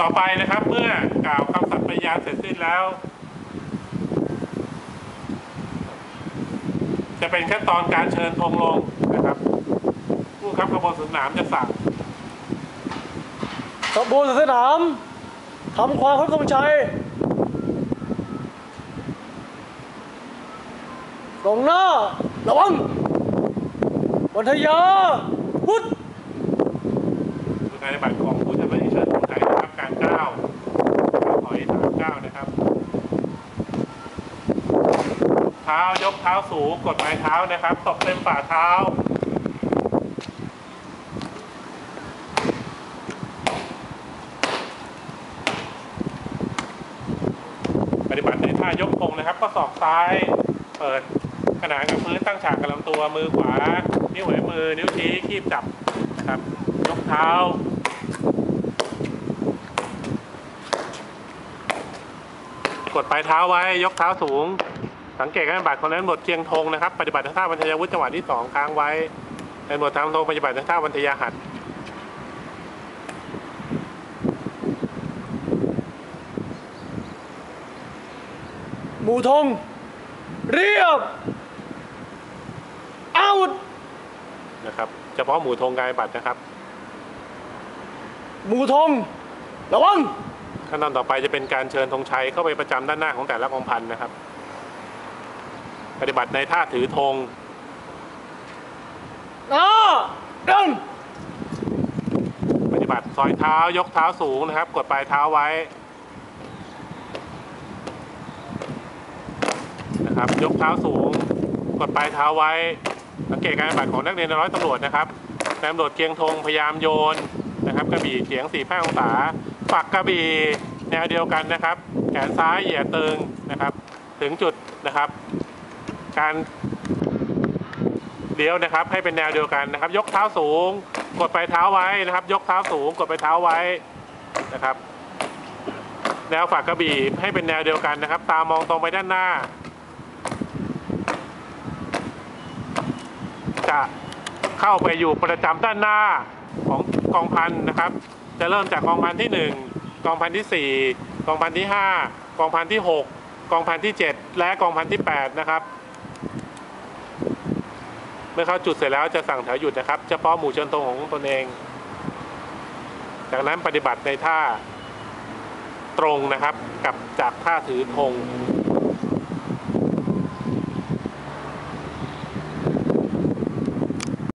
ต่อไปนะครับเมื่อกล่าวคำสัตย์ปฏิญาณเสร็จสิ้นแล้ว จะเป็นขั้นตอนการเชิญธงลงนะครับ ผู้ขับขบวนสนามจะสั่งขบวนสนามทำความเคารพธงชัยตรงหน้า ระวังวันทยาพุทธคือการปฏิบัติของผู้จะไม่เชิญธงชัยนะครับการก้าวถอยสามก้าวนะครับ เท้ายกเท้าสูงกดปลายเท้านะครับตบเต็มฝ่าเท้า ปฏิบัติในท่ายกธงนะครับ ก็ศอกซ้ายเปิดขนานกับพื้นตั้งฉากกับลำตัวมือขวา นิ้วหัวมือ นิ้วชี้คีบจับนะครับ ยกเท้ากดปลายเท้าไว้ยกเท้าสูง สังเกตการปฏิบัติคนนั้นบทเคียงธงนะครับปฏิบัติท่าบรรทยาวุฒิจังหวะที่สองค้างไว้เป็นบททำธงปฏิบัติท่าบรรทยาหัดหมู่ธงเรียบอาวุธนะครับเฉพาะหมู่ธงการปฏิบัตินะครับ หมู่ธงระวังขั้นตอนต่อไปจะเป็นการเชิญธงชัยเข้าไปประจำด้านหน้าของแต่ละกองพันนะครับ ปฏิบัติในท่าถือธงหน้าดังปฏิบัติซอยเท้ายกเท้าสูงนะครับ กดปลายเท้าไว้นะครับ ยกเท้าสูง กดปลายเท้าไว้ สังเกตการปฏิบัติของนักเรียนในร้อยตำรวจนะครับนายตำรวจเกียงธงพยายามโยนนะครับกระบี่เฉียง4 5องศาฝักกระบี่แนวเดียวกันนะครับ แขนซ้ายเหยียดตึงนะครับ ถึงจุดนะครับ การเลี้ยวนะครับ ให้เป็นแนวเดียวกันนะครับ ยกเท้าสูง กดปลายเท้าไว้นะครับ ยกเท้าสูง กดปลายเท้าไว้นะครับ แนวฝักกระบี่ให้เป็นแนวเดียวกันนะครับ ตามองตรงไปด้านหน้า จะเข้าไปอยู่ประจำด้านหน้าของกองพันนะครับ จะเริ่มจากกองพันที่ 1 กองพันที่ 4 กองพันที่ 5 กองพันที่ 6 กองพันที่ 7 และกองพันที่ 8 นะครับ เมื่อเข้าจุดเสร็จแล้วจะสั่งแถวหยุดนะครับ เฉพาะหมู่เชิญตรงของตนเอง จากนั้นปฏิบัติในท่าตรงนะครับ กับจากท่าถือธง